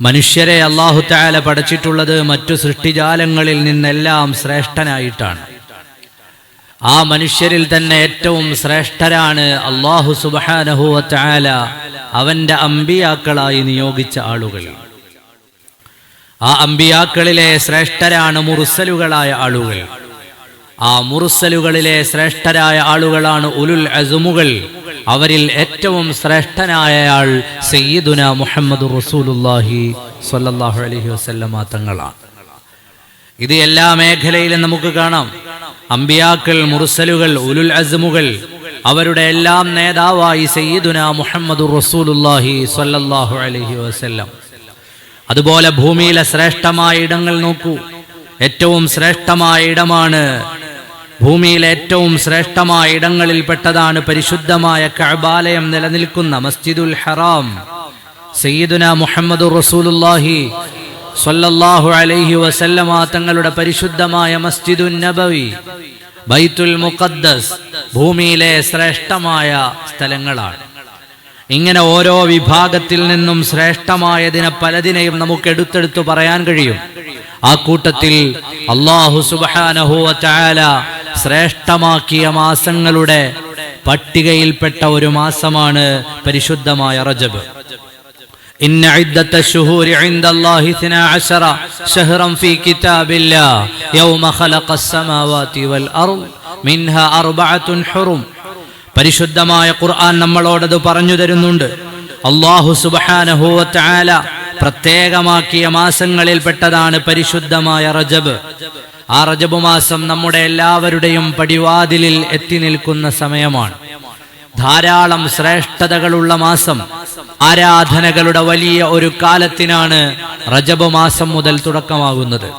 മനുഷ്യരെ അള്ളാഹു താല പഠിച്ചിട്ടുള്ളത് മറ്റു സൃഷ്ടിജാലങ്ങളിൽ നിന്നെല്ലാം ശ്രേഷ്ഠനായിട്ടാണ്. ആ മനുഷ്യരിൽ തന്നെ ഏറ്റവും ശ്രേഷ്ഠരാണ് അള്ളാഹു സുബാനഹുവ താല അവന്റെ അമ്പിയാക്കളായി നിയോഗിച്ച ആളുകൾ. ആ അമ്പിയാക്കളിലെ ശ്രേഷ്ഠരാണ് മുറുസലുകളായ ആളുകൾ. ആ മുറുസലുകളിലെ ശ്രേഷ്ഠരായ ആളുകളാണ് ഉലുൽ അസുമുകൾ. അവരിൽ ഏറ്റവും ശ്രേഷ്ഠനായയാൾ സയ്യിദുന മുഹമ്മദ് റസൂലുല്ലാഹി സ്വല്ലല്ലാഹു അലൈഹി വസല്ലമ തങ്ങളാണ്. ഇത് എല്ലാ മേഖലയിലും നമുക്ക് കാണാം. അമ്പിയാക്കൾ മുറുസലുകൾ ഉലുൽ അസ്മുകൾ അവരുടെ എല്ലാം നേതാവായി സയ്യിദുന മുഹമ്മദ് റസൂലുല്ലാഹി സ്വല്ലല്ലാഹു അലൈഹി വസല്ലം. അതുപോലെ ഭൂമിയിലെ ശ്രേഷ്ഠമായ ഇടങ്ങൾ നോക്കൂ. ഏറ്റവും ശ്രേഷ്ഠമായ ഇടമാണ് ഭൂമിയിലെ ഏറ്റവും ശ്രേഷ്ഠമായ ഇടങ്ങളിൽ പെട്ടതാണ് പരിശുദ്ധമായ കഅബാലയം നിലനിൽക്കുന്ന മസ്ജിദുൽ ഹറാം. സയ്യിദുന മുഹമ്മദ് റസൂലുല്ലാഹി സ്വല്ലല്ലാഹു അലൈഹി വസല്ലമ തങ്ങളുടെ പരിശുദ്ധമായ മസ്ജിദുൻ നബവി ബൈത്തുൽ മുഖദ്ദസ് ഭൂമിയിലെ ശ്രേഷ്ഠമായ സ്ഥലങ്ങളാണ്. ഇങ്ങനെ ഓരോ വിഭാഗത്തിൽ നിന്നും ശ്രേഷ്ഠമായതിനെ പലതിനെയും നമുക്ക് എടുത്തെടുത്തു പറയാൻ കഴിയും. ആ കൂട്ടത്തിൽ അള്ളാഹു സുബാനഹുവ ചായാല ശ്രേഷ്ഠമാക്കിയ മാസങ്ങളുടെ പട്ടികയിൽപ്പെട്ട ഒരു മാസമാണ് പരിശുദ്ധമായ റജബ് إن عدة الشهور عند الله اثنا عشر شهرا في كتاب الله يوم خلق السماوات والأرض منها أربعة حرم പരിശുദ്ധമായ ഖുർആൻ നമ്മളോടത് പറഞ്ഞു തരുന്നുണ്ട് അള്ളാഹു സുബാനഹുവല പ്രത്യേകമാക്കിയ മാസങ്ങളിൽപ്പെട്ടതാണ് പരിശുദ്ധമായ റജബ്. ആ റജബ് മാസം നമ്മുടെ എല്ലാവരുടെയും പടിവാതിലിൽ എത്തി നിൽക്കുന്ന സമയമാണ്. ധാരാളം ശ്രേഷ്ഠതകളുള്ള മാസം ആരാധനകളുടെ വലിയ ഒരു കാലത്തിനാണ് റജബ് മാസം മുതൽ തുടക്കമാകുന്നത്.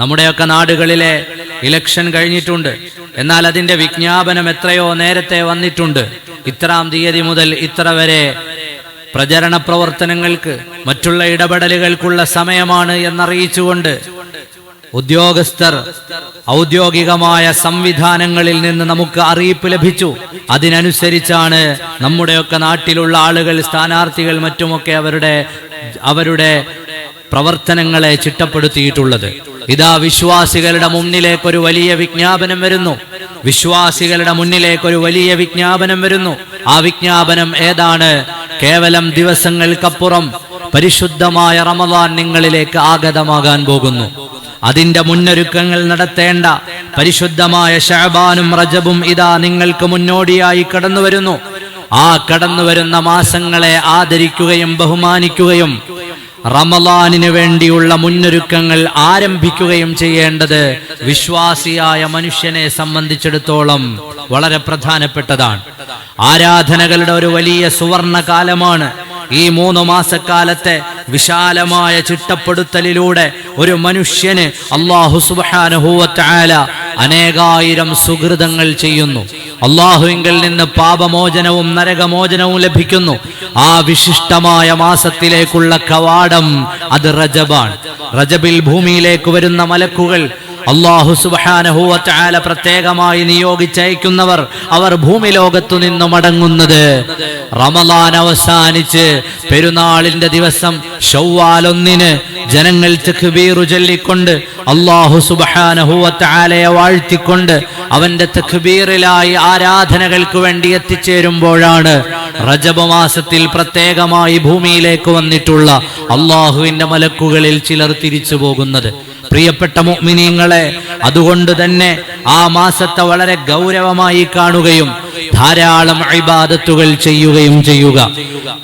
നമ്മുടെയൊക്കെ നാടുകളിലെ ഇലക്ഷൻ കഴിഞ്ഞിട്ടുണ്ട്. എന്നാൽ അതിന്റെ വിജ്ഞാപനം എത്രയോ നേരത്തെ വന്നിട്ടുണ്ട്. ഇത്രാം തീയതി മുതൽ ഇത്ര വരെ പ്രചരണ പ്രവർത്തനങ്ങൾക്ക് മറ്റുള്ള ഇടപെടലുകൾക്കുള്ള സമയമാണ് എന്നറിയിച്ചുകൊണ്ട് ഉദ്യോഗസ്ഥർ ഔദ്യോഗികമായ സംവിധാനങ്ങളിൽ നിന്ന് നമുക്ക് അറിയിപ്പ് ലഭിച്ചു. അതിനനുസരിച്ചാണ് നമ്മുടെയൊക്കെ നാട്ടിലുള്ള ആളുകൾ സ്ഥാനാർത്ഥികൾ മറ്റുമൊക്കെ അവരുടെ അവരുടെ പ്രവർത്തനങ്ങളെ ചിട്ടപ്പെടുത്തിയിട്ടുള്ളത്. ഇതാ വിശ്വാസികളുടെ മുന്നിലേക്ക് ഒരു വലിയ വിജ്ഞാപനം വരുന്നു. വിശ്വാസികളുടെ മുന്നിലേക്ക് ഒരു വലിയ വിജ്ഞാപനം വരുന്നു. ആ വിജ്ഞാപനം ഏതാണ്? കേവലം ദിവസങ്ങൾക്കപ്പുറം പരിശുദ്ധമായ റമദാൻ നിങ്ങളിലേക്ക് ആഗതമാകാൻ പോകുന്നു. അതിന്റെ മുന്നൊരുക്കങ്ങൾ നടത്തേണ്ട പരിശുദ്ധമായ ഷഹബാനും റജബും ഇതാ നിങ്ങൾക്ക് മുന്നോടിയായി കടന്നു വരുന്നു. ആ കടന്നു വരുന്ന മാസങ്ങളെ ആദരിക്കുകയും ബഹുമാനിക്കുകയും റമലാനിനു വേണ്ടിയുള്ള മുന്നൊരുക്കങ്ങൾ ആരംഭിക്കുകയും ചെയ്യേണ്ടത് വിശ്വാസിയായ മനുഷ്യനെ സംബന്ധിച്ചിടത്തോളം വളരെ പ്രധാനപ്പെട്ടതാണ്. ആരാധനകളുടെ ഒരു വലിയ സുവർണ കാലമാണ് ഈ മൂന്ന് മാസക്കാലത്തെ വിശാലമായ ചിട്ടപ്പെടുത്തലിലൂടെ ഒരു മനുഷ്യന് അള്ളാഹു സുബാനുഭൂവത്തായ അനേകായിരം സുഹൃതങ്ങൾ ചെയ്യുന്നു. അള്ളാഹുവിങ്കിൽ നിന്ന് പാപമോചനവും നരകമോചനവും ലഭിക്കുന്നു. ആ വിശിഷ്ടമായ മാസത്തിലേക്കുള്ള കവാടം അത് റജബാണ്. റജബിൽ ഭൂമിയിലേക്ക് വരുന്ന മലക്കുകൾ അള്ളാഹു സുബാനഹുവല പ്രത്യേകമായി നിയോഗിച്ചയക്കുന്നവർ അവർ ഭൂമി ലോകത്തു നിന്ന് മടങ്ങുന്നത്. റമദാൻ അവസാനിച്ച് പെരുന്നാളിന്റെ ദിവസം ഷൗവാലൊന്നിന് ജനങ്ങൾ തെഖ്ബീറു ചൊല്ലിക്കൊണ്ട് അള്ളാഹു സുബാനഹുവലയെ വാഴ്ത്തിക്കൊണ്ട് അവന്റെ തെഖ്ബീറിലായി ആരാധനകൾക്ക് വേണ്ടി എത്തിച്ചേരുമ്പോഴാണ് റജബ് മാസത്തിൽ പ്രത്യേകമായി ഭൂമിയിലേക്ക് വന്നിട്ടുള്ള അള്ളാഹുവിന്റെ മലക്കുകളിൽ ചിലർ തിരിച്ചു പോകുന്നത് പ്രിയപ്പെട്ട മുഅ്മിനീങ്ങളെ അതുകൊണ്ട് തന്നെ ആ മാസത്തെ വളരെ ഗൗരവമായി കാണുകയും ധാരാളം ഇബാദത്തുകൾ ചെയ്യുകയും ചെയ്യുക.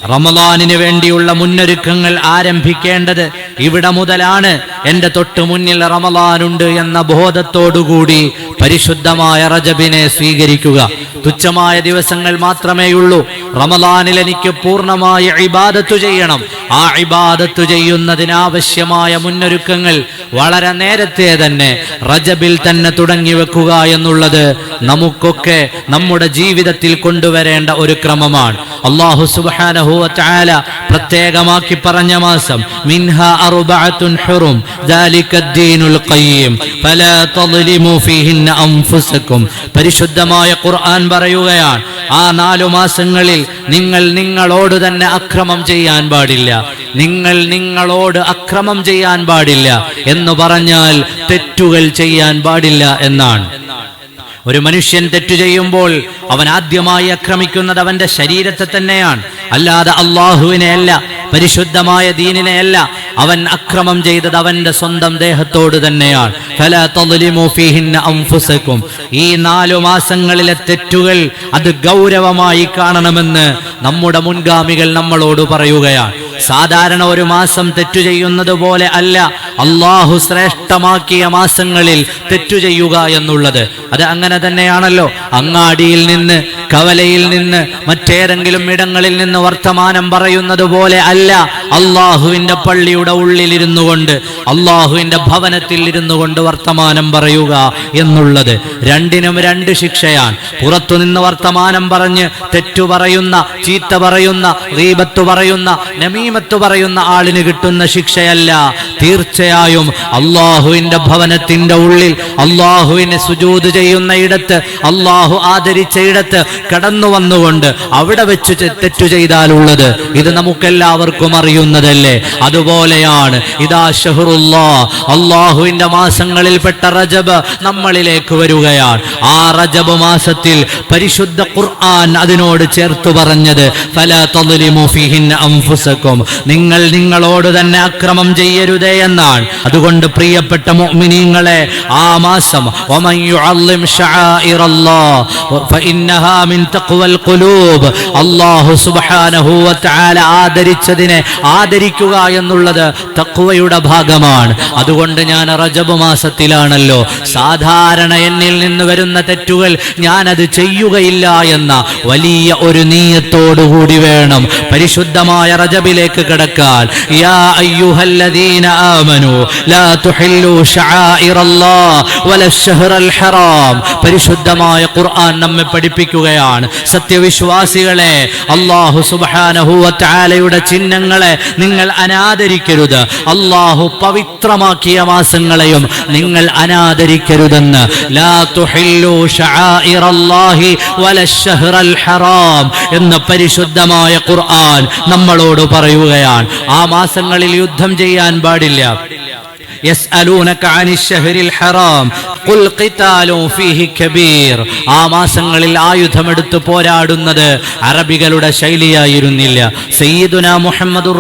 റമദാനിന് വേണ്ടിയുള്ള മുന്നൊരുക്കങ്ങൾ ആരംഭിക്കേണ്ടത് ഇവിടെ മുതലാണ്. എന്റെ തൊട്ട് മുന്നിൽ റമദാനുണ്ട് എന്ന ബോധത്തോടുകൂടി പരിശുദ്ധമായ റജബിനെ സ്വീകരിക്കുക. തുച്ഛമായ ദിവസങ്ങൾ മാത്രമേയുള്ളൂ. റമദാനിൽ എനിക്ക് പൂർണമായി ഇബാദത്തു ചെയ്യണം. ആ ഇബാദത്തു ചെയ്യുന്നതിനാവശ്യമായ മുന്നൊരുക്കങ്ങൾ വളരെ നേരത്തെ തന്നെ റജബിൽ തന്നെ തുടങ്ങി വെക്കുക എന്നുള്ളത് നമുക്കൊക്കെ നമ്മുടെ ജീവിതത്തിൽ കൊണ്ടുവരേണ്ട ഒരു ക്രമമാണ്. അള്ളാഹു സുബാനഹുവ പ്രത്യേകമാക്കി പറഞ്ഞ മാസം മിൻഹ അറുബഅത്തുൻ ഹുറും ഖയ്യിം ഫലാ ഫീഹിന്ന അൻഫുസകും. പരിശുദ്ധമായ ഖുർആൻ പറയുകയാണ് ആ നാലു മാസങ്ങളിൽ നിങ്ങൾ നിങ്ങളോട് തന്നെ അക്രമം ചെയ്യാൻ പാടില്ല. നിങ്ങൾ നിങ്ങളോട് അക്രമം ചെയ്യാൻ പാടില്ല എന്ന് പറഞ്ഞാൽ തെറ്റുകൾ ചെയ്യാൻ പാടില്ല എന്നാണ്. ഒരു മനുഷ്യൻ തെറ്റു ചെയ്യുമ്പോൾ അവൻ ആദ്യമായി ആക്രമിക്കുന്നത് അവന്റെ ശരീരത്തെ തന്നെയാണ്. അല്ലാതെ അള്ളാഹുവിനെ അല്ല പരിശുദ്ധമായ ദീനിനെയല്ല അവൻ അക്രമം ചെയ്തത് അവന്റെ സ്വന്തം ദേഹത്തോട് തന്നെയാണ്. ഈ നാലു മാസങ്ങളിലെ തെറ്റുകൾ അത് ഗൗരവമായി കാണണമെന്ന് നമ്മുടെ മുൻഗാമികൾ നമ്മളോട് പറയുകയാണ്. സാധാരണ ഒരു മാസം തെറ്റു ചെയ്യുന്നത് പോലെ അല്ല. അള്ളാഹു ശ്രേഷ്ഠമാക്കിയ മാസങ്ങളിൽ തെറ്റു ചെയ്യുക എന്നുള്ളത്. അത് അങ്ങനെ തന്നെയാണല്ലോ. അങ്ങാടിയിൽ നിന്ന് കവലയിൽ നിന്ന് മറ്റേതെങ്കിലും ഇടങ്ങളിൽ നിന്ന് വർത്തമാനം പറയുന്നത് പോലെ അല്ല. അള്ളാഹുവിന്റെ പള്ളിയുടെ ഉള്ളിലിരുന്നു കൊണ്ട് അള്ളാഹുവിന്റെ ഭവനത്തിൽ ഇരുന്നു കൊണ്ട് വർത്തമാനം പറയുക എന്നുള്ളത് രണ്ടിനും രണ്ട് ശിക്ഷയാണ്. പുറത്തുനിന്ന് വർത്തമാനം പറഞ്ഞ് തെറ്റു പറയുന്ന ചീത്ത പറയുന്ന റീബത്ത് പറയുന്ന നമീമത്ത് പറയുന്ന ആളിന് കിട്ടുന്ന ശിക്ഷയല്ല. തീർച്ചയായും അള്ളാഹുവിന്റെ ഭവനത്തിന്റെ ഉള്ളിൽ അള്ളാഹുവിനെ സുജൂത് ചെയ്യുന്ന ഇടത്ത് അള്ളാഹു ആദരിച്ച ഇടത്ത് കടന്നു വന്നുകൊണ്ട് അവിടെ വെച്ച് തെറ്റു ചെയ്താലുള്ളത് ഇത് നമുക്കെല്ലാവർക്കും അറിയുന്നതല്ലേ? അതുപോലെയാണ് ഇതാ ഷഹറുല്ലാ അള്ളാഹുവിന്റെ മാസങ്ങളിൽപ്പെട്ട റജബ് നമ്മളിലേക്ക് വരികയാണ്. ആ റജബ് മാസത്തിൽ പരിശുദ്ധ ഖുർആൻ അതിനോട് ചേർത്തു പറഞ്ഞത് നിങ്ങൾ നിങ്ങളോട് തന്നെ അക്രമം ചെയ്യരുതേ എന്നാണ്. അതുകൊണ്ട് പ്രിയപ്പെട്ട മുഅ്മിനീങ്ങളെ ആ മാസം മിൻ തഖ്വൽ ആദരിച്ചതിനെ ആദരിക്കുക എന്നുള്ളത് തഖ്വയുടെ ഭാഗമാണ്. അതുകൊണ്ട് ഞാൻ റജബ് മാസത്തിലാണല്ലോ. സാധാരണ എന്നിൽ നിന്ന് വരുന്ന തെറ്റുകൾ ഞാൻ അത് ചെയ്യുകയില്ല എന്ന വലിയ ഒരു നീയത്തോടുകൂടി വേണം പരിശുദ്ധമായ റജബിലേക്ക് കിടക്കാൻ. യാ അയ്യുഹല്ലദീന ലാ തുഹില്ലു ഹറാം. പരിശുദ്ധമായ ഖുർആൻ നമ്മെ പഠിപ്പിക്കുകയാണ്. സത്യവിശ്വാസികളെ അള്ളാഹു തആലയുടെ ചിഹ്നങ്ങളെ നിങ്ങൾ അനാദരിക്കരുത്. അള്ളാഹു പവിത്രമാക്കിയ മാസങ്ങളെയും നിങ്ങൾ അനാദരിക്കരുതെന്ന്. എന്ന പരിശുദ്ധമായ ഖുർആൻ നമ്മളോട് പറയുകയാണ്. ആ മാസങ്ങളിൽ യുദ്ധം ചെയ്യാൻ പാടില്ല. ആ മാസങ്ങളിൽ ആയുധമെടുത്ത് പോരാടുന്നത് അറബികളുടെ ശൈലിയായിരുന്നില്ല. സയ്യിദുന മുഹമ്മദ്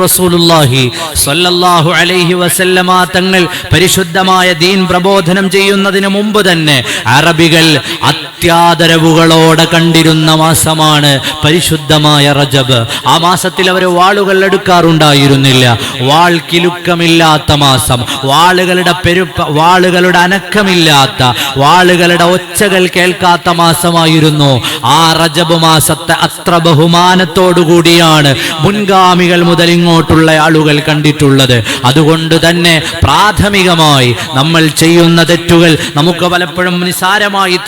അലൈഹി വസല്ലമ തങ്ങൾ പരിശുദ്ധമായ ദീൻ പ്രബോധനം ചെയ്യുന്നതിന് മുമ്പ് തന്നെ അറബികൾ അത്ര അത്യാദരവുകളോടെ കണ്ടിരുന്ന മാസമാണ് പരിശുദ്ധമായ റജബ്. ആ മാസത്തിൽ അവർ വാളുകൾ എടുക്കാറുണ്ടായിരുന്നില്ല. വാൾ കിലുക്കമില്ലാത്ത മാസം. വാളുകളുടെ പെരുപ്പ വാളുകളുടെ അനക്കമില്ലാത്ത വാളുകളുടെ ഒച്ചകൾ കേൾക്കാത്ത മാസമായിരുന്നു. ആ റജബ് മാസത്തെ അത്ര ബഹുമാനത്തോടുകൂടിയാണ് മുൻഗാമികൾ മുതൽ ഇങ്ങോട്ടുള്ള ആളുകൾ കണ്ടിട്ടുള്ളത്. അതുകൊണ്ട് തന്നെ പ്രാഥമികമായി നമ്മൾ ചെയ്യുന്ന തെറ്റുകൾ നമുക്ക് പലപ്പോഴും നിസാരമായി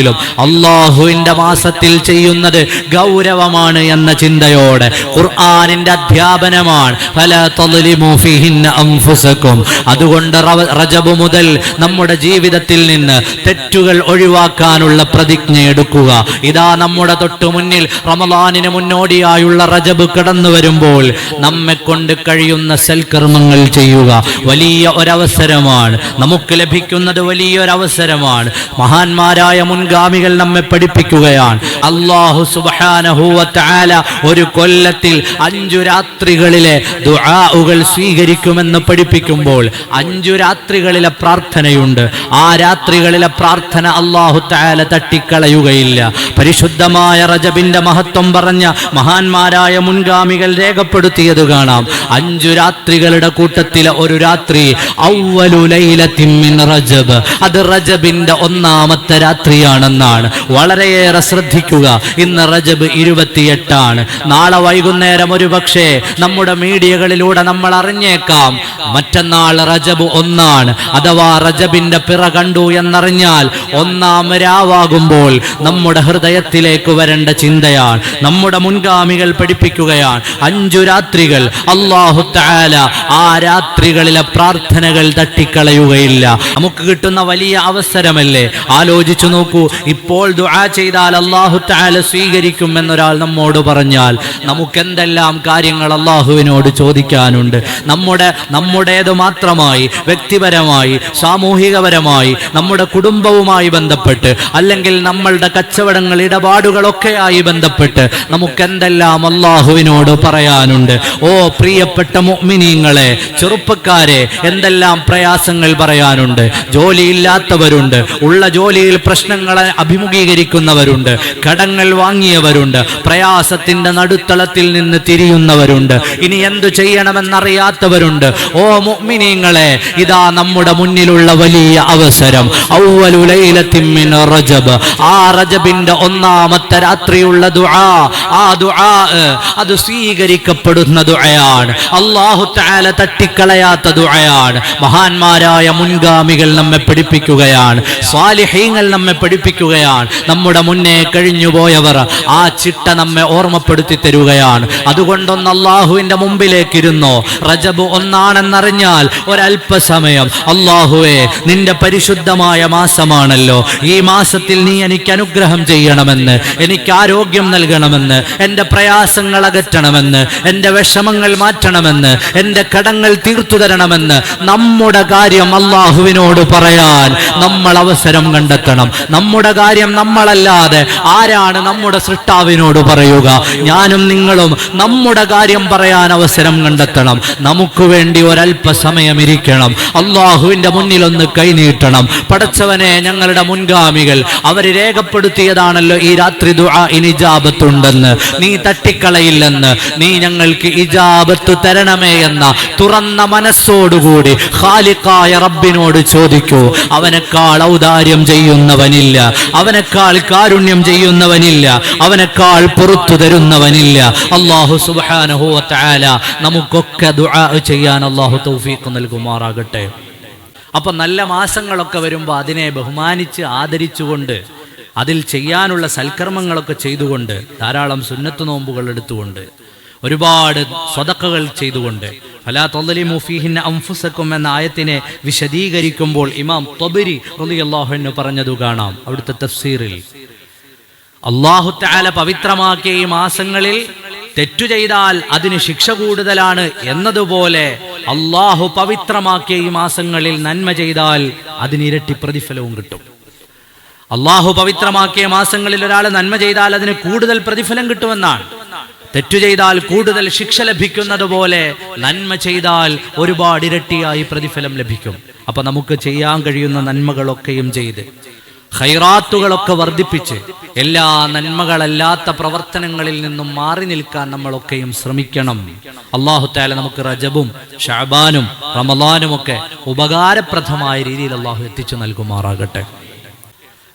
തോന്നാമെങ്കിലും അള്ളാഹുവിന്റെ മാസത്തിൽ ചെയ്യുന്നത് ഗൗരവമാണ് എന്ന ചിന്തയോടെ ഖുർആാനിന്റെ അധ്യാപനമാണ്. അതുകൊണ്ട് റജബ് മുതൽ നമ്മുടെ ജീവിതത്തിൽ നിന്ന് തെറ്റുകൾ ഒഴിവാക്കാനുള്ള പ്രതിജ്ഞ എടുക്കുക. ഇതാ നമ്മുടെ തൊട്ടു മുന്നിൽ റമലാനിന് മുന്നോടിയായുള്ള റജബ് കടന്നു വരുമ്പോൾ നമ്മെ കൊണ്ട് കഴിയുന്ന സൽക്കർമ്മങ്ങൾ ചെയ്യുക വലിയ ഒരവസരമാണ്. നമുക്ക് ലഭിക്കുന്നത് വലിയൊരവസരമാണ്. മഹാന്മാരായ മുൻഗാമികൾ നമ്മെ പഠിപ്പിക്കുകയാണ്. അള്ളാഹു സുബാനഹൂവത്താല ഒരു കൊല്ലത്തിൽ അഞ്ചു രാത്രികളിലെ ദുആകൾ സ്വീകരിക്കുമെന്ന് പഠിപ്പിക്കുമ്പോൾ അഞ്ചു രാത്രികളിലെ പ്രാർത്ഥനയുണ്ട്. ആ രാത്രികളിലെ പ്രാർത്ഥന അള്ളാഹു താല തട്ടിക്കളയുകയില്ല. പരിശുദ്ധമായ റജബിന്റെ മഹത്വം പറഞ്ഞ മഹാന്മാരായ മുൻഗാമികൾ രേഖപ്പെടുത്തിയത് കാണാം. അഞ്ചു രാത്രികളുടെ കൂട്ടത്തിലെ ഒരു രാത്രി അവ്വലു ലൈലത്തിൻ മിൻ റജബ്. അത് റജബിന്റെ ഒന്നാമത്തെ രാത്രിയാണെന്നാണ് വളരെയേറെ ശ്രദ്ധിക്കുക. ഇന്ന് റജബ് ഇരുപത്തിയെട്ടാണ്. നാളെ വൈകുന്നേരം ഒരു പക്ഷേ നമ്മുടെ മീഡിയകളിലൂടെ നമ്മൾ അറിഞ്ഞേക്കാം. മറ്റന്നാൾ റജബ് ഒന്നാണ്. അഥവാ റജബിന്റെ പിറ കണ്ടു എന്നറിഞ്ഞാൽ ഒന്നാം രാവാകുമ്പോൾ നമ്മുടെ ഹൃദയത്തിലേക്ക് വരേണ്ട ചിന്തയാണ്. നമ്മുടെ മുൻഗാമികൾ പഠിപ്പിക്കുകയാണ്. അഞ്ചു രാത്രികൾ. അള്ളാഹു താല ആ രാത്രികളിലെ പ്രാർത്ഥനകൾ തട്ടിക്കളയുകയില്ല. നമുക്ക് കിട്ടുന്ന വലിയ അവസരമല്ലേ? ആലോചിച്ചു നോക്കൂ. ഇപ്പോൾ ദുആ ചെയ്താൽ അള്ളാഹു താല സ്വീകരിക്കും എന്നൊരാൾ നമ്മോട് പറഞ്ഞാൽ നമുക്ക് എന്തെല്ലാം കാര്യങ്ങൾ അള്ളാഹുവിനോട് ചോദിക്കാനുണ്ട്? നമ്മുടെ നമ്മുടേത് മാത്രമായി വ്യക്തിപരമായി സാമൂഹികപരമായി നമ്മുടെ കുടുംബവുമായി ബന്ധപ്പെട്ട് അല്ലെങ്കിൽ നമ്മളുടെ കച്ചവടങ്ങൾ ഇടപാടുകളൊക്കെയായി ബന്ധപ്പെട്ട് നമുക്ക് എന്തെല്ലാം അള്ളാഹുവിനോട് പറയാനുണ്ട്? ഓ പ്രിയപ്പെട്ട മുഅ്മിനീങ്ങളെ ചെറുപ്പക്കാരെ എന്തെല്ലാം പ്രയാസങ്ങൾ പറയാനുണ്ട്? ജോലിയില്ലാത്തവരുണ്ട്. ഉള്ള ജോലിയിൽ പ്രശ്നങ്ങളെ അഭിമുഖീകരിക്കുന്നവരുണ്ട്. കടങ്ങൾ വാങ്ങിയവരുണ്ട്. പ്രയാസത്തിന്റെ നടുത്തളത്തിൽ നിന്ന് തിരിയുന്നവരുണ്ട്. ഇനി എന്തു ചെയ്യണമെന്നറിയാത്തവരുണ്ട്. ഓ മുഅ്മിനീങ്ങളെ ഇതാ നമ്മുടെ മുന്നിലുള്ള വലിയ അവസരം. റജബ്. ആ റജബിന്റെ ഒന്നാമത്തെ രാത്രിയുള്ള ദുആ. ആ ദുആ അത് സ്വീകരിക്കപ്പെടുന്ന ദുആയാണ്. അള്ളാഹു താല തട്ടിക്കളയാത്ത ദുആയാണ്. മഹാന്മാരായ മുൻഗാമികൾ നമ്മെ പഠിപ്പിക്കുകയാണ്. സ്വാലിഹീങ്ങൾ നമ്മെ പഠിപ്പിക്കുകയാണ്. നമ്മുടെ മുന്നേ കഴിഞ്ഞുപോയവർ ആ ചിട്ട നമ്മെ ഓർമ്മപ്പെടുത്തി തരുകയാണ്. അതുകൊണ്ടൊന്ന് അള്ളാഹുവിന്റെ മുമ്പിലേക്കിരുന്നോ. റജബ് ഒന്നാണെന്നറിഞ്ഞാൽ ഒരല്പസമയം അള്ളാഹുവേ നിന്റെ പരിശുദ്ധമായ മാസമാണല്ലോ. ഈ മാസത്തിൽ നീ എനിക്ക് അനുഗ്രഹം ചെയ്യണമെന്ന് എനിക്ക് ആരോഗ്യം നൽകണമെന്ന് എന്റെ പ്രയാസങ്ങൾ അകറ്റണമെന്ന് എന്റെ വിഷമങ്ങൾ മാറ്റണമെന്ന് എന്റെ കടങ്ങൾ തീർത്തു തരണമെന്ന് നമ്മുടെ കാര്യം അള്ളാഹുവിനോട് പറയാൻ നമ്മൾ അവസരം കണ്ടെത്തണം. നമ്മുടെ കാര്യം നമ്മളല്ലാതെ ആരാണ് നമ്മുടെ സൃഷ്ടാവിനോട് പറയുക? ഞാനും നിങ്ങളും നമ്മുടെ കാര്യം പറയാൻ അവസരം കണ്ടെത്തണം. നമുക്ക് വേണ്ടി ഒരല്പസമയം ഇരിക്കണം. അള്ളാഹുവിന്റെ മുന്നിലൊന്ന് കൈനീട്ടണം പടച്ചവനെ ഞങ്ങളുടെ മുൻഗാമികൾ അവർ രേഖപ്പെടുത്തിയതാണല്ലോ ഈ രാത്രി ദുആ ഇനിജാബത്തുണ്ടെന്ന്. നീ തട്ടിക്കളയില്ലെന്ന്. നീ ഞങ്ങൾക്ക് ഇജാബത്ത് തരണമേ എന്ന തുറന്ന മനസ്സോടുകൂടി ഖാലിഖായ റബ്ബിനോട് ചോദിക്കൂ. അവനേക്കാൾ ഔദാര്യം ചെയ്യുന്നവനില്ല. അവനേക്കാൾ കാരുണ്യം ചെയ്യുന്നവനില്ല. അവനേക്കാൾ പുറത്തു തരുന്നവനില്ല. അള്ളാഹു സുബ്ഹാനഹു വ നമുക്കൊക്കെ ദുആ ചെയ്യാൻ അള്ളാഹു തൗഫീഖ് നൽകുമാറാകട്ടെ. അപ്പൊ നല്ല മാസങ്ങളൊക്കെ വരുമ്പോൾ അതിനെ ബഹുമാനിച്ച് ആദരിച്ചുകൊണ്ട് അതിൽ ചെയ്യാനുള്ള സൽക്കർമ്മങ്ങളൊക്കെ ചെയ്തുകൊണ്ട് ധാരാളം സുന്നത്ത് നോമ്പുകൾ എടുത്തുകൊണ്ട് ഒരുപാട് സ്വതക്കകൾ ചെയ്തുകൊണ്ട് ഫലാ തൊല്ലലിമു ഫീഹിന്ന അംഫുസക്കും എന്ന ആയത്തിനെ വിശദീകരിക്കുമ്പോൾ ഇമാം തൊബരി റളിയല്ലാഹു അൻഹു പറഞ്ഞതു കാണാം. അവിടുത്തെ തഫ്സീറിൽ. അള്ളാഹു താല പവിത്രമാക്കിയ ഈ മാസങ്ങളിൽ തെറ്റു ചെയ്താൽ അതിന് ശിക്ഷ കൂടുതലാണ് എന്നതുപോലെ അള്ളാഹു പവിത്രമാക്കിയ ഈ മാസങ്ങളിൽ നന്മ ചെയ്താൽ അതിന് ഇരട്ടി പ്രതിഫലവും കിട്ടും. അള്ളാഹു പവിത്രമാക്കിയ മാസങ്ങളിൽ ഒരാൾ നന്മ ചെയ്താൽ അതിന് കൂടുതൽ പ്രതിഫലം കിട്ടുമെന്നാണ്. തെറ്റു ചെയ്താൽ കൂടുതൽ ശിക്ഷ ലഭിക്കുന്നത് പോലെ നന്മ ചെയ്താൽ ഒരുപാട് ഇരട്ടിയായി പ്രതിഫലം ലഭിക്കും. അപ്പൊ നമുക്ക് ചെയ്യാൻ കഴിയുന്ന നന്മകളൊക്കെയും ചെയ്ത് ഹൈറാത്തുകളൊക്കെ വർദ്ധിപ്പിച്ച് എല്ലാ നന്മകളല്ലാത്ത പ്രവർത്തനങ്ങളിൽ നിന്നും മാറി നിൽക്കാൻ നമ്മളൊക്കെയും ശ്രമിക്കണം. അള്ളാഹു താല നമുക്ക് റജബും ഷാബാനും റമദാനും ഒക്കെ ഉപകാരപ്രദമായ രീതിയിൽ അള്ളാഹു എത്തിച്ചു നൽകുമാറാകട്ടെ.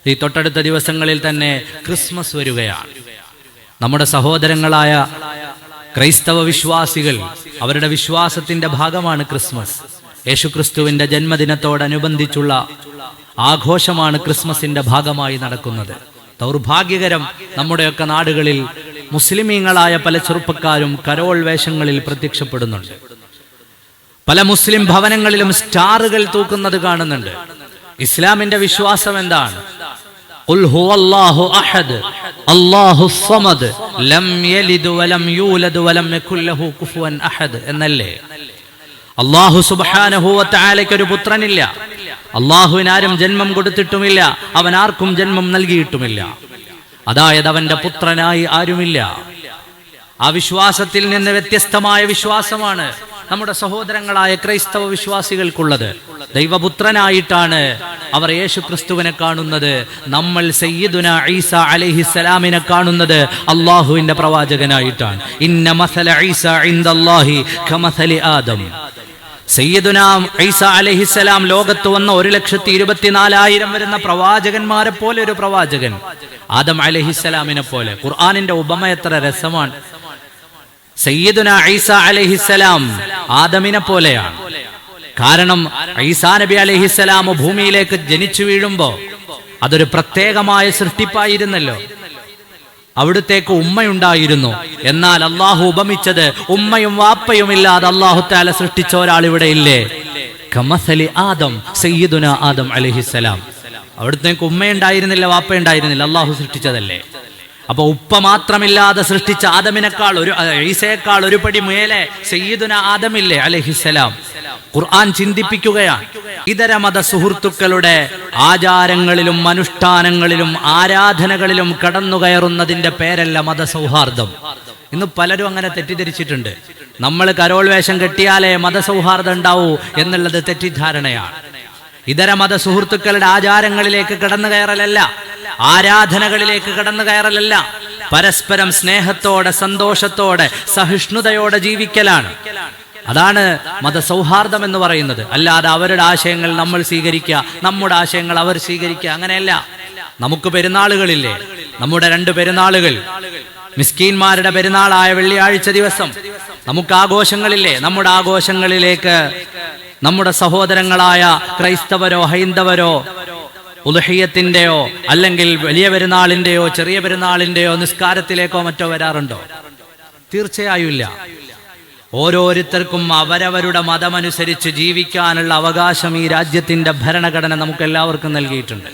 ഈ തൊട്ടടുത്ത ദിവസങ്ങളിൽ തന്നെ ക്രിസ്മസ് വരികയാണ്. നമ്മുടെ സഹോദരങ്ങളായ ക്രൈസ്തവ വിശ്വാസികൾ അവരുടെ വിശ്വാസത്തിന്റെ ഭാഗമാണ് ക്രിസ്മസ്. യേശുക്രിസ്തുവിന്റെ ജന്മദിനത്തോടനുബന്ധിച്ചുള്ള ആഘോഷമാണ് ക്രിസ്മസിന്റെ ഭാഗമായി നടക്കുന്നത്. ദൗർഭാഗ്യകരം നമ്മുടെയൊക്കെ നാടുകളിൽ മുസ്ലിമീങ്ങളായ പല ചെറുപ്പക്കാരും കരോൾ വേഷങ്ങളിൽ പ്രത്യക്ഷപ്പെടുന്നുണ്ട്. പല മുസ്ലിം ഭവനങ്ങളിലും സ്റ്റാറുകൾ തൂക്കുന്നത് കാണുന്നുണ്ട്. ഇസ്ലാമിന്റെ വിശ്വാസം എന്താണ് قل അള്ളാഹുസ്വമദ് ലം യലിദു വലം യൂലദ് വലം യകുല്ലഹു കുഫുവൻ അഹദ് എന്നല്ലേ? അള്ളാഹു വതആലയ്ക്ക് ഒരു പുത്രനില്ല. അള്ളാഹുവിന് ആരും ജന്മം കൊടുത്തിട്ടുമില്ല. അവൻ ആർക്കും ജന്മം നൽകിയിട്ടുമില്ല. അതായത് അവന്റെ പുത്രനായി ആരുമില്ല. ആ വിശ്വാസത്തിൽ നിന്ന് വ്യത്യസ്തമായ വിശ്വാസമാണ് നമ്മുടെ സഹോദരങ്ങളായ ക്രൈസ്തവ വിശ്വാസികൾക്കുള്ളത്. ദൈവപുത്രനായിട്ടാണ് അവർ യേശു ക്രിസ്തുവിനെ കാണുന്നത് നമ്മൾ സയ്യിദുന ഈസ അലൈഹിസ്സലാമിനെ കാണുന്നത് അള്ളാഹുവിന്റെ പ്രവാചകനായിട്ടാണ്. ഇന്ന മസല ഈസ ഇന്ദി കമസലി ആദം. സയ്യിദുന ഈസ അലൈഹിസ്സലാം ലോകത്ത് വന്ന ഒരു ലക്ഷത്തി ഇരുപത്തിനാലായിരം വരുന്ന പ്രവാചകന്മാരെ പോലെ ഒരു പ്രവാചകൻ. ആദം അലഹിസ്സലാമിനെ പോലെ. ഖുർആാനിന്റെ ഉപമ എത്ര രസമാണ്. സയ്യിദുന ഈസ അലഹിസ്സലാം ആദമിനെ പോലെയാണ്. കാരണം ഈസാ നബി അലഹിസ്സലാം ഭൂമിയിലേക്ക് ജനിച്ചു വീഴുമ്പോ അതൊരു പ്രത്യേകമായ സൃഷ്ടിപ്പായിരുന്നല്ലോ. അവിടുത്തേക്ക് ഉമ്മയുണ്ടായിരുന്നു. എന്നാൽ അള്ളാഹു ഉപമിച്ചത് ഉമ്മയും വാപ്പയും ഇല്ലാതെ അള്ളാഹു താല സൃഷ്ടിച്ച ഒരാൾ ഇവിടെ ഇല്ലേ? കമസലി ആദം സയ്യിദുന ആദം അലഹിസ്സലാം. അവിടുത്തേക്ക് ഉമ്മയുണ്ടായിരുന്നില്ല വാപ്പയുണ്ടായിരുന്നില്ല അള്ളാഹു സൃഷ്ടിച്ചതല്ലേ? അപ്പൊ ഉപ്പ മാത്രമില്ലാതെ സൃഷ്ടിച്ച ആദമിനേക്കാൾ ഒരു ഈസയേക്കാൾ ഒരു പടി മേലെ സയ്യിദുന ആദമില്ലേ അലഹിസലാം ഖുർആൻ ചിന്തിപ്പിക്കുകയാണ്. ഇതര മത സുഹൃത്തുക്കളുടെ ആചാരങ്ങളിലും അനുഷ്ഠാനങ്ങളിലും ആരാധനകളിലും കടന്നുകയറുന്നതിന്റെ പേരല്ല മതസൗഹാർദ്ദം. ഇന്ന് പലരും അങ്ങനെ തെറ്റിദ്ധരിച്ചിട്ടുണ്ട്. നമ്മൾ കരോൾ വേഷം കെട്ടിയാലേ മതസൗഹാർദ്ദം ഉണ്ടാവൂ എന്നുള്ളത് തെറ്റിദ്ധാരണയാണ്. ഇതര മത സുഹൃത്തുക്കളുടെ ആചാരങ്ങളിലേക്ക് കടന്നു കയറലല്ല ആരാധനകളിലേക്ക് കടന്നു കയറലല്ല പരസ്പരം സ്നേഹത്തോടെ സന്തോഷത്തോടെ സഹിഷ്ണുതയോടെ ജീവിക്കലാണ്. അതാണ് മതസൗഹാർദ്ദം എന്ന് പറയുന്നത്. അല്ലാതെ അവരുടെ ആശയങ്ങൾ നമ്മൾ സ്വീകരിക്കുക നമ്മുടെ ആശയങ്ങൾ അവർ സ്വീകരിക്കുക അങ്ങനെയല്ല. നമുക്ക് പെരുന്നാളുകളില്ലേ? നമ്മുടെ രണ്ട് പെരുന്നാളുകൾ. മിസ്കീന്മാരുടെ പെരുന്നാളായ വെള്ളിയാഴ്ച ദിവസം. നമുക്ക് ആഘോഷങ്ങളില്ലേ? നമ്മുടെ ആഘോഷങ്ങളിലേക്ക് നമ്മുടെ സഹോദരങ്ങളായ ക്രൈസ്തവരോ ഹൈന്ദവരോ ഉദഹീയത്തിന്റെയോ അല്ലെങ്കിൽ വലിയ പെരുന്നാളിന്റെയോ ചെറിയ പെരുന്നാളിന്റെയോ നിസ്കാരത്തിലേക്കോ മറ്റോ വരാറുണ്ടോ? തീർച്ചയായും ഇല്ല. ഓരോരുത്തർക്കും അവരവരുടെ മതമനുസരിച്ച് ജീവിക്കാനുള്ള അവകാശം ഈ രാജ്യത്തിന്റെ ഭരണഘടന നമുക്ക് എല്ലാവർക്കും നൽകിയിട്ടുണ്ട്.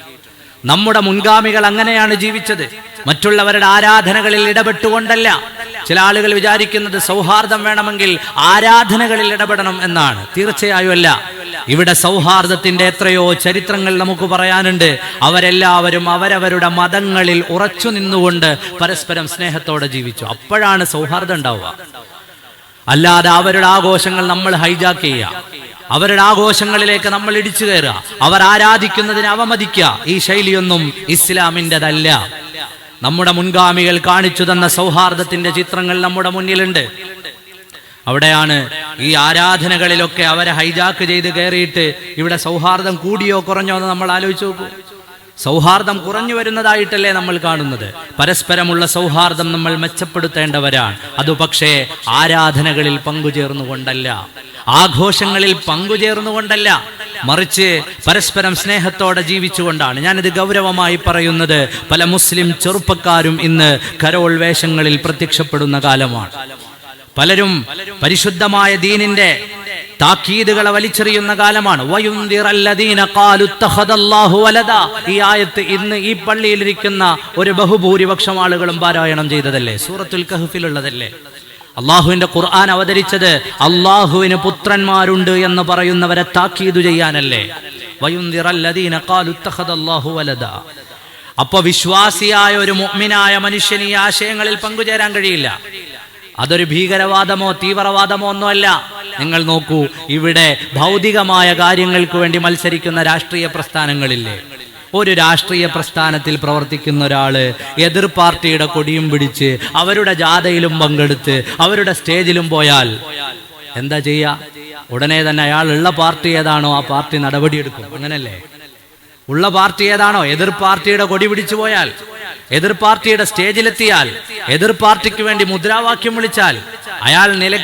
നമ്മുടെ മുൻഗാമികൾ അങ്ങനെയാണ് ജീവിച്ചത്. മറ്റുള്ളവരുടെ ആരാധനകളിൽ ഇടപെട്ടുകൊണ്ടല്ല. ചില ആളുകൾ വിചാരിക്കുന്നത് സൗഹാർദ്ദം വേണമെങ്കിൽ ആരാധനകളിൽ ഇടപെടണം എന്നാണ്. തീർച്ചയായും അല്ല. ഇവിടെ സൗഹാർദ്ദത്തിന്റെ എത്രയോ ചരിത്രങ്ങൾ നമുക്ക് പറയാനുണ്ട്. അവരെല്ലാവരും അവരവരുടെ മതങ്ങളിൽ ഉറച്ചു നിന്നുകൊണ്ട് പരസ്പരം സ്നേഹത്തോടെ ജീവിച്ചു. അപ്പോഴാണ് സൗഹാർദ്ദം ഉണ്ടാവുക. അല്ലാതെ അവരുടെ ആഘോഷങ്ങൾ നമ്മൾ ഹൈജാക്ക് ചെയ്യുക. അവരുടെ ആഘോഷങ്ങളിലേക്ക് നമ്മൾ ഇടിച്ചു കയറുക. അവർ ആരാധിക്കുന്നതിനെ അവമതിക്കുക. ഈ ശൈലിയൊന്നും ഇസ്ലാമിന്റെതല്ല. നമ്മുടെ മുൻഗാമികൾ കാണിച്ചു തന്ന സൗഹാർദ്ദത്തിന്റെ ചിത്രങ്ങൾ നമ്മുടെ മുന്നിലുണ്ട്. അവിടെയാണ് ഈ ആരാധനകളിലൊക്കെ അവരെ ഹൈജാക്ക് ചെയ്ത് കയറിയിട്ട് ഇവിടെ സൗഹാർദ്ദം കൂടിയോ കുറഞ്ഞോ എന്ന് നമ്മൾ ആലോചിച്ച് നോക്കൂ. സൗഹാർദ്ദം കുറഞ്ഞു വരുന്നതായിട്ടല്ലേ നമ്മൾ കാണുന്നത്. പരസ്പരമുള്ള സൗഹാർദ്ദം നമ്മൾ മെച്ചപ്പെടുത്തേണ്ടവരാണ്. അത് പക്ഷേ ആരാധനകളിൽ പങ്കുചേർന്നുകൊണ്ടല്ല. ആഘോഷങ്ങളിൽ പങ്കുചേർന്നുകൊണ്ടല്ല. മറിച്ച് പരസ്പരം സ്നേഹത്തോടെ ജീവിച്ചുകൊണ്ടാണ്. ഞാനിത് ഗൗരവമായി പറയുന്നത്. പല മുസ്ലിം ചെറുപ്പക്കാരും ഇന്ന് കരോൾ വേഷങ്ങളിൽ പ്രത്യക്ഷപ്പെടുന്ന കാലമാണ്. പലരും പരിശുദ്ധമായ ദീനിന്റെ താക്കീതുകളെ വലിച്ചെറിയുന്ന കാലമാണ്. ഈ ആയത്ത് ഇന്ന് ഈ പള്ളിയിലിരിക്കുന്ന ഒരു ബഹുഭൂരിപക്ഷം ആളുകളും പാരായണം ചെയ്തതല്ലേ? സൂറത്തുൽ കഹഫിലുള്ളതല്ലേ? അള്ളാഹുവിന്റെ ഖുർആൻ അവതരിച്ചത് അള്ളാഹുവിന് പുത്രന്മാരുണ്ട് എന്ന് പറയുന്നവരെ താക്കീതു ചെയ്യാനല്ലേ. അപ്പൊ വിശ്വാസിയായ ഒരു മുഅ്മിനായ മനുഷ്യന് ഈ ആശയങ്ങളിൽ പങ്കുചേരാൻ കഴിയില്ല. അതൊരു ഭീകരവാദമോ തീവ്രവാദമോ ഒന്നുമല്ല. നിങ്ങൾ നോക്കൂ ഇവിടെ ഭൗതികമായ കാര്യങ്ങൾക്ക് വേണ്ടി മത്സരിക്കുന്ന രാഷ്ട്രീയ പ്രസ്ഥാനങ്ങളില്ലേ? ഒരു രാഷ്ട്രീയ പ്രസ്ഥാനത്തിൽ പ്രവർത്തിക്കുന്ന ഒരാൾ എതിർ പാർട്ടിയുടെ കൊടിയും പിടിച്ച് അവരുടെ ജാഥയിലും പങ്കെടുത്ത് അവരുടെ സ്റ്റേജിലും പോയാൽ എന്താ ചെയ്യാ? ഉടനെ തന്നെ അയാൾ ഉള്ള പാർട്ടി ഏതാണോ ആ പാർട്ടി നടപടിയെടുക്കും. അങ്ങനല്ലേ? ഉള്ള പാർട്ടി ഏതാണോ? എതിർ പാർട്ടിയുടെ കൊടി പിടിച്ചു പോയാൽ എതിർ പാർട്ടിയുടെ സ്റ്റേജിലെത്തിയാൽ എതിർ പാർട്ടിക്ക് വേണ്ടി മുദ്രാവാക്യം വിളിച്ചാൽ അയാൾ നില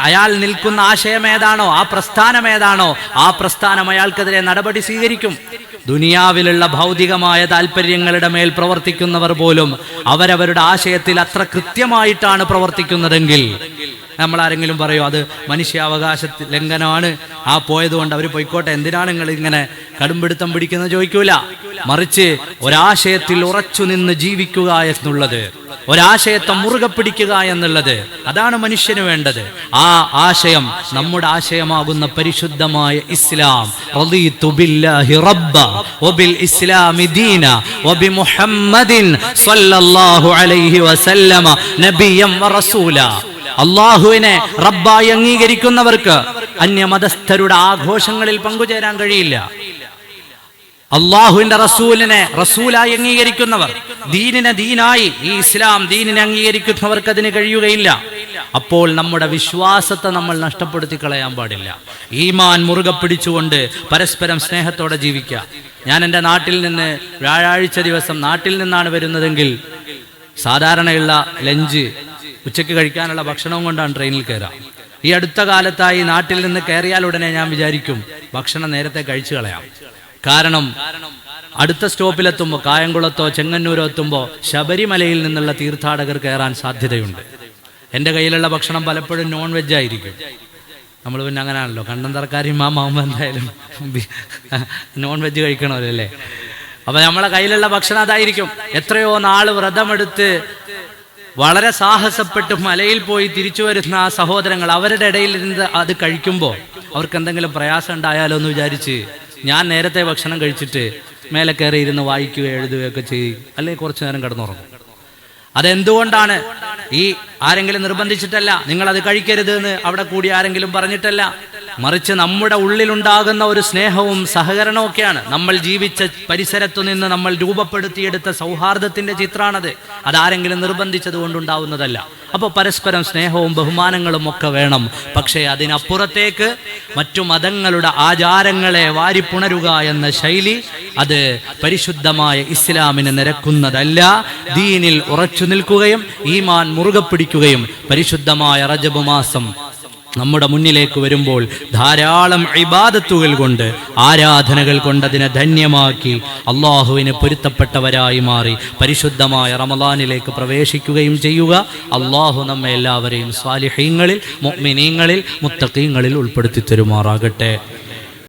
അയാൾ നിൽക്കുന്ന ആശയം ഏതാണോ? ആ പ്രസ്ഥാനം ഏതാണോ? ആ പ്രസ്ഥാനം അയാൾക്കെതിരെ നടപടി സ്വീകരിക്കും. ദുനിയാവിലുള്ള ഭൗതികമായ താല്പര്യങ്ങളുടെ മേൽ പ്രവർത്തിക്കുന്നവർ പോലും അവരവരുടെ ആശയത്തിൽ അത്ര കൃത്യമായിട്ടാണ് പ്രവർത്തിക്കുന്നതെങ്കിൽ നമ്മൾ ആരെങ്കിലും പറയോ അത് മനുഷ്യാവകാശ ലംഘനമാണ്. ആ പോയത് കൊണ്ട് അവർ പോയിക്കോട്ടെ. എന്തിനാണ് നിങ്ങൾ ഇങ്ങനെ കടുംപിടുത്തം പിടിക്കുന്നത്? ചോദിക്കൂല. മറിച്ച് ഒരാശയത്തിൽ ഉറച്ചു നിന്ന് ജീവിക്കുക എന്നുള്ളത്. ഒരാശയത്തെ മുറുകെ പിടിക്കുക എന്നുള്ളത് അതാണ് മനുഷ്യന് വേണ്ടത്. ആ ആശയം നമ്മുടെ ആശയമാകുന്ന പരിശുദ്ധമായ ഇസ്ലാം. അള്ളാഹുവിനെ റബ്ബായി അംഗീകരിക്കുന്നവർക്ക് അന്യമതസ്ഥരുടെ ആഘോഷങ്ങളിൽ പങ്കുചേരാൻ കഴിയില്ല. അള്ളാഹുവിന്റെ റസൂലിനെ റസൂലായി അംഗീകരിക്കുന്നവർ. ദീനിനെ ദീനായി ഈ ഇസ്ലാം ദീനിനെ അംഗീകരിക്കുന്നവർക്ക് അതിന് കഴിയുകയില്ല. അപ്പോൾ നമ്മുടെ വിശ്വാസത്തെ നമ്മൾ നഷ്ടപ്പെടുത്തി കളയാൻ പാടില്ല. ഈമാൻ മുറുകെ പിടിച്ചുകൊണ്ട് പരസ്പരം സ്നേഹത്തോടെ ജീവിക്കുക. ഞാൻ എന്റെ നാട്ടിൽ നിന്ന് വ്യാഴാഴ്ച ദിവസം നാട്ടിൽ നിന്നാണ് വരുന്നതെങ്കിൽ സാധാരണയുള്ള ലഞ്ച് ഉച്ചയ്ക്ക് കഴിക്കാനുള്ള ഭക്ഷണവും കൊണ്ടാണ് ട്രെയിനിൽ കയറുക. ഈ അടുത്ത കാലത്തായി നാട്ടിൽ നിന്ന് കയറിയാൽ ഉടനെ ഞാൻ വിചാരിക്കും ഭക്ഷണം നേരത്തെ കഴിച്ചു കളയാം. കാരണം അടുത്ത സ്റ്റോപ്പിലെത്തുമ്പോൾ കായംകുളത്തോ ചെങ്ങന്നൂരോ എത്തുമ്പോൾ ശബരിമലയിൽ നിന്നുള്ള തീർത്ഥാടകർ കയറാൻ സാധ്യതയുണ്ട്. എന്റെ കയ്യിലുള്ള ഭക്ഷണം പലപ്പോഴും നോൺ വെജ് ആയിരിക്കും. നമ്മൾ പിന്നെ അങ്ങനെയാണല്ലോ കണ്ടം തറക്കാരി മാമാവുമ്പോൾ എന്തായാലും നോൺ വെജ് കഴിക്കണമല്ലോ അപ്പൊ നമ്മളെ കയ്യിലുള്ള ഭക്ഷണം അതായിരിക്കും. എത്രയോ നാൾ വ്രതമെടുത്ത് വളരെ സാഹസപ്പെട്ട് മലയിൽ പോയി തിരിച്ചു വരുന്ന ആ സഹോദരങ്ങൾ അവരുടെ ഇടയിൽ നിന്ന് അത് കഴിക്കുമ്പോൾ അവർക്ക് എന്തെങ്കിലും പ്രയാസം ഉണ്ടായാലോ എന്ന് വിചാരിച്ച് ഞാൻ നേരത്തെ ഭക്ഷണം കഴിച്ചിട്ട് മേലെ കയറി ഇരുന്ന് വായിക്കുകയോ എഴുതുകയൊക്കെ ചെയ്യും അല്ലെങ്കിൽ കുറച്ചു നേരം കിടന്നുറങ്ങും. അതെന്തുകൊണ്ടാണ്? ഈ ആരെങ്കിലും നിർബന്ധിച്ചിട്ടല്ല നിങ്ങൾ അത് കഴിക്കരുത് എന്ന് അവിടെ കൂടി ആരെങ്കിലും പറഞ്ഞിട്ടല്ല. മറിച്ച് നമ്മുടെ ഉള്ളിലുണ്ടാകുന്ന ഒരു സ്നേഹവും സഹകരണവും ഒക്കെയാണ് നമ്മൾ ജീവിച്ച പരിസരത്തു നിന്ന് നമ്മൾ രൂപപ്പെടുത്തിയെടുത്ത സൗഹാർദ്ദത്തിന്റെ ചിത്രാണത്. അതാരെങ്കിലും നിർബന്ധിച്ചത് കൊണ്ടുണ്ടാവുന്നതല്ല. അപ്പോൾ പരസ്പരം സ്നേഹവും ബഹുമാനങ്ങളും ഒക്കെ വേണം. പക്ഷേ അതിനപ്പുറത്തേക്ക് മറ്റു മതങ്ങളുടെ ആചാരങ്ങളെ വാരിപ്പുണരുക എന്ന ശൈലി അത് പരിശുദ്ധമായ ഇസ്ലാമിന് നിരക്കുന്നതല്ല. ദീനിൽ ഉറച്ചു നിൽക്കുകയും ഈമാൻ മുറുകെ പിടിക്കുകയും പരിശുദ്ധമായ റജബ് മാസം നമ്മുടെ മുന്നിലേക്ക് വരുമ്പോൾ ധാരാളം ഇബാദത്തുകൾ കൊണ്ട് ആരാധനകൾ കൊണ്ട് അതിനെ ധന്യമാക്കി അള്ളാഹുവിന് പൊരുത്തപ്പെട്ടവരായി മാറി പരിശുദ്ധമായ റമദാനിലേക്ക് പ്രവേശിക്കുകയും ചെയ്യുക. അള്ളാഹു നമ്മെ എല്ലാവരെയും സ്വാലിഹീങ്ങളിൽ മൊമിനീങ്ങളിൽ മുത്തക്കീങ്ങളിൽ ഉൾപ്പെടുത്തി തരുമാറാകട്ടെ.